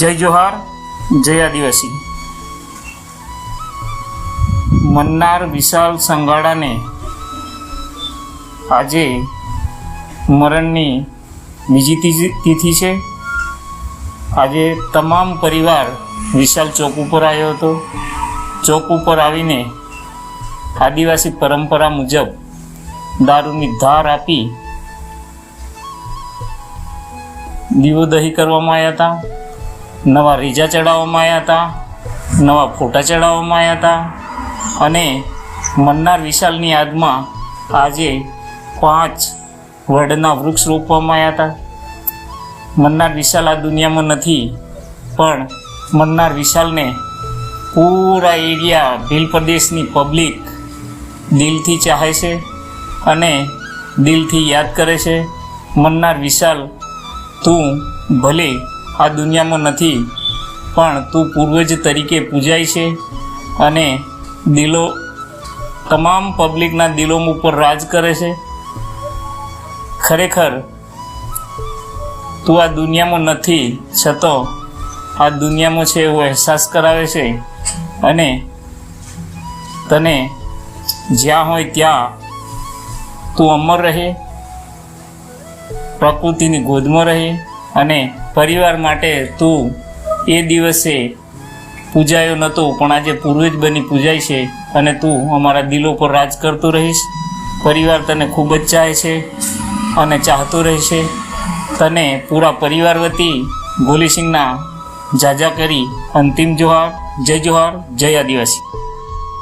જય જોહાર, જય આદિવાસી. મન્નાર વિશાલ સંગાડાને આજે મરણની બીજી તિથિ છે. આજે તમામ પરિવાર વિશાલ ચોક ઉપર આવ્યો હતો. ચોક ઉપર આવીને આદિવાસી પરંપરા મુજબ દારૂની ધાર આપી દીવો દહી કરવામાં આવ્યા હતા. નવા રીજા ચડાવવામાં આવ્યા હતા, નવા ફોટા ચડાવવામાં આવ્યા હતા અને મન્નાર વિશાલની યાદમાં આજે પાંચ વડના વૃક્ષ રોપવામાં આવ્યા હતા. મન્નાર વિશાલ આ દુનિયામાં નથી, પણ મન્નાર વિશાલને પૂરા એરિયા, ભીલ પ્રદેશની પબ્લિક દિલથી ચાહે છે અને દિલથી યાદ કરે છે. મન્નાર વિશાલ, તું ભલે આ દુનિયામાં નથી, પણ તું પૂર્વજ તરીકે પૂજાય છે અને દિલો, તમામ પબ્લિકના દિલો ઉપર રાજ કરે છે. ખરેખર, તું આ દુનિયામાં નથી, છતો આ દુનિયામાં છે એવો અહેસાસ કરાવે છે અને તને જ્યાં હોય ત્યાં તું અમર રહે, પ્રકૃતિની ગોદમાં રહે અને પરિવાર માટે તું એ દિવસે પૂજાયો નહોતો પણ આજે પૂર્વજ બની પૂજાય છે અને તું અમારા દિલો પર રાજ કરતો રહીશ. પરિવાર તને ખૂબ જ ચાહે છે અને ચાહતો રહેશે. તને પૂરા પરિવાર વતી ગોલીસિંહના જાજા કરી અંતિમ જોહાર, જય જોહાર, જય આદિવાસી.